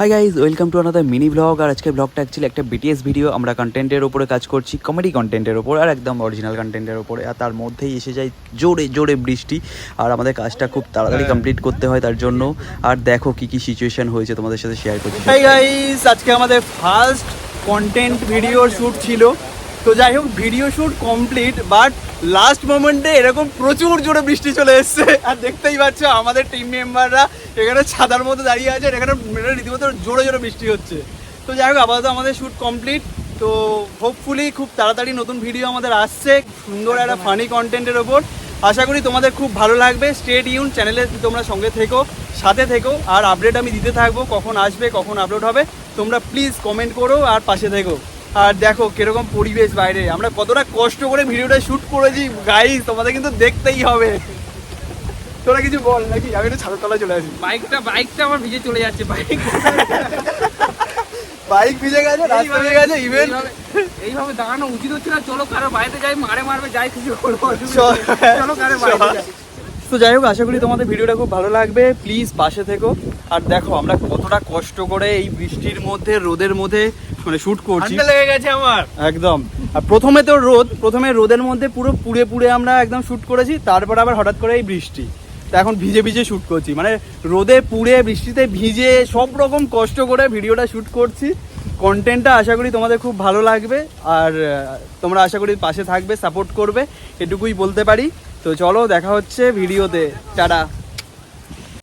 Hi guys welcome to another mini blog আর আজকে ব্লগটা actually একটা বিটিএস ভিডিও আমরা কন্টেন্টের ওপরে কাজ করছি কমেডি কন্টেন্টের ওপর আর একদম অরিজিনাল কন্টেন্টের ওপরে আর তার মধ্যেই এসে যায় জোরে জোরে বৃষ্টি। আর আমাদের কাজটা খুব তাড়াতাড়ি কমপ্লিট করতে হয় তার জন্য। আর দেখো কি কি সিচুয়েশন হয়েছে তোমাদের সাথে শেয়ার করছি। হাই গাইস আজকে আমাদের ফার্স্ট কন্টেন্ট ভিডিও শ্যুট ছিল। তো যাই হোক video shoot complete but last মোমেন্টে এরকম প্রচুর জোরে বৃষ্টি চলে এসছে। আর দেখতেই পাচ্ছ, আমাদের টিম মেম্বাররা এখানে ছাদার মতো দাঁড়িয়ে আছে এখানে রীতিমতো জোরে জোরে বৃষ্টি হচ্ছে। তো যাই হোক, আপাতত আমাদের শ্যুট কমপ্লিট তো হোপফুলি খুব তাড়াতাড়ি নতুন ভিডিও আমাদের আসছে, সুন্দর একটা ফানি কন্টেন্টের ওপর। আশা করি তোমাদের খুব ভালো লাগবে। স্টেট ইউন চ্যানেলে তোমরা সঙ্গে থেকো, সাথে থেকো, আর আপডেট আমি দিতে থাকব, কখন আসবে, কখন আপলোড হবে। তোমরা প্লিজ কমেন্ট করো, আর পাশে থেকো। আর দেখো কীরকম পরিবেশ বাইরে। আমরা কতটা কষ্ট করে ভিডিওটা শ্যুট করেছি গাইস তোমাদের কিন্তু দেখতেই হবে। তোরা কিছু বল নাকি? আমি একটু ছাদের তলায় চলে আসি। বাইকটা বাইকটা আমার ভিজে চলে যাচ্ছে বাইক বাইক ভিজে গেছে রাস্তা ভিজে গেছে ইভেন এইভাবে- দাঁড়ানো উচিত হচ্ছে না চলো কারও বাইরে যাই মারে মারবে যাই কিছু করব। চল। চলো কারও বাইরে যাই। তো যাই হোক আশা করি তোমাদের ভিডিওটা খুব ভালো লাগবে। প্লিজ পাশে থেকো। আর দেখো আমরা কতটা কষ্ট করে এই বৃষ্টির মধ্যে রোদের মধ্যে মানে শুট করছি। লেগে গেছে আমার। একদম। আর প্রথমে তো রোদ প্রথমে রোদের মধ্যে পুরো পুড়ে পুড়ে আমরা একদম শুট করেছি তারপর আবার হঠাৎ করে এই বৃষ্টি। তো এখন ভিজে ভিজে শুট করছি। মানে রোদে পুড়ে বৃষ্টিতে ভিজে সব রকম কষ্ট করে ভিডিওটা শুট করছি। কন্টেন্টটা আশা করি তোমাদের খুব ভালো লাগবে। আর তোমরা আশা করি পাশে থাকবে সাপোর্ট করবে। এটুকুই বলতে পারি। তো চলো দেখা হচ্ছে ভিডিওতে টাটা।